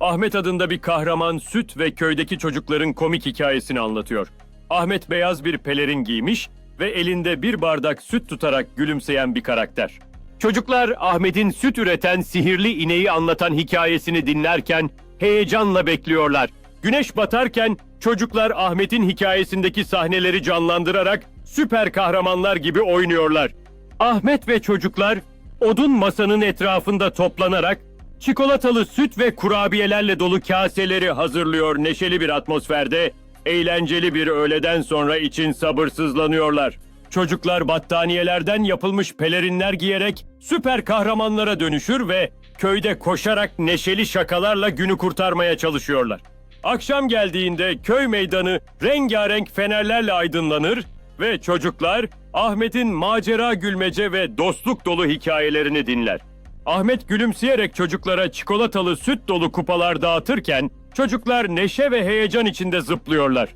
Ahmet adında bir kahraman süt ve köydeki çocukların komik hikayesini anlatıyor. Ahmet beyaz bir pelerin giymiş ve elinde bir bardak süt tutarak gülümseyen bir karakter. Çocuklar Ahmet'in süt üreten sihirli ineği anlatan hikayesini dinlerken heyecanla bekliyorlar. Güneş batarken çocuklar Ahmet'in hikayesindeki sahneleri canlandırarak süper kahramanlar gibi oynuyorlar. Ahmet ve çocuklar odun masanın etrafında toplanarak çikolatalı süt ve kurabiyelerle dolu kaseleri hazırlıyor neşeli bir atmosferde. Eğlenceli bir öğleden sonra için sabırsızlanıyorlar. Çocuklar battaniyelerden yapılmış pelerinler giyerek süper kahramanlara dönüşür ve köyde koşarak neşeli şakalarla günü kurtarmaya çalışıyorlar. Akşam geldiğinde köy meydanı rengarenk fenerlerle aydınlanır ve çocuklar Ahmet'in macera gülmece ve dostluk dolu hikayelerini dinler. Ahmet gülümseyerek çocuklara çikolatalı süt dolu kupalar dağıtırken çocuklar neşe ve heyecan içinde zıplıyorlar.